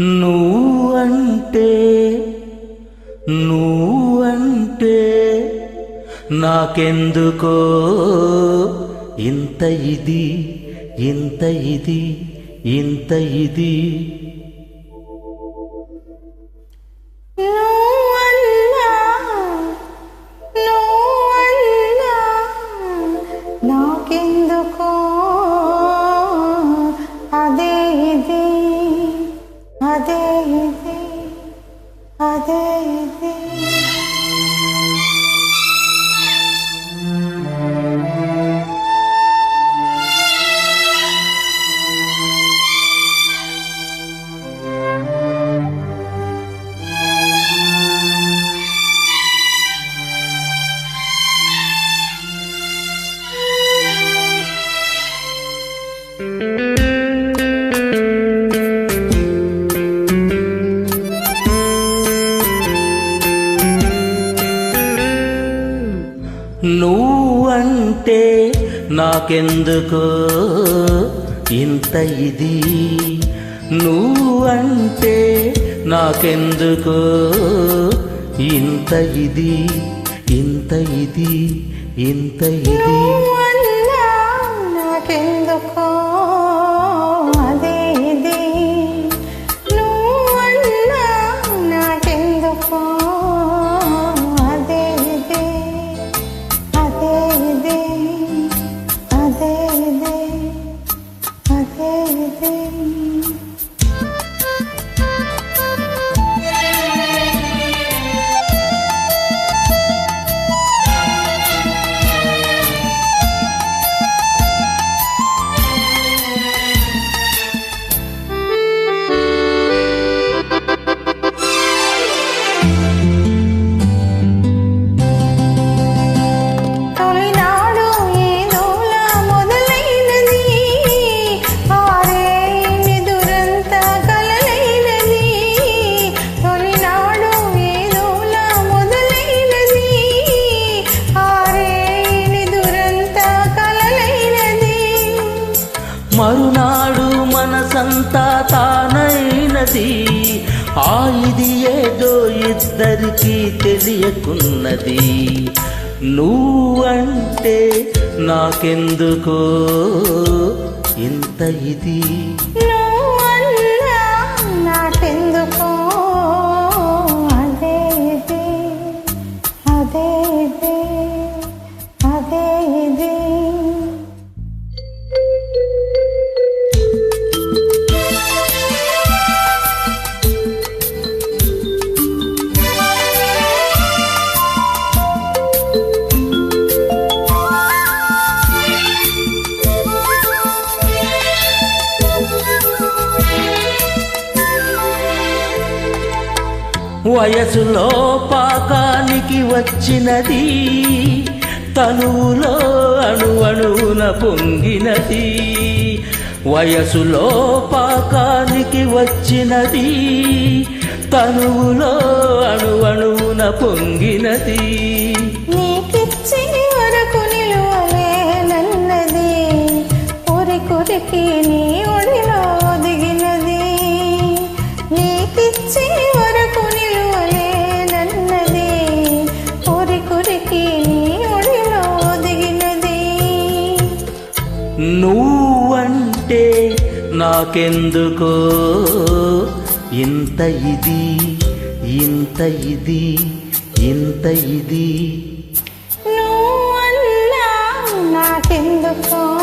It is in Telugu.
నువ్వంటే నువ్వంటే నాకెందుకో? ఇంత ఇది ఇంత ఇది ఇంత ఇది. నువ్వంటే నాకెందుకో ఇంత ఇది? నువ్వంటే నాకెందుకో ఇంత ఇది? ఇంత ఇది? ఇంత ఇది? నాకెందుకో? ఇది మనసంతా తానైనది. ఆ ఇది ఏదో ఇద్దరికి తెలియకున్నది. నువ్వంటే నాకెందుకో ఇంత ఇది. వయసులో పాకానికి వచ్చినది తనువులో అణు అణువున పొంగినది. వయసులో పాకానికి వచ్చినది తనువులో అణు అణువున పొంగినది. నీకిచ్చి వరకు నిలువలేనన్నది ఉరి నీ ఒడిలో దిగినది. నీకిచ్చి నువ్వంటే నాకెందుకో? ఇంత ఇది ఇంత ఇది ఇంత ఇది. నువ్వన్నా నాకెందుకో?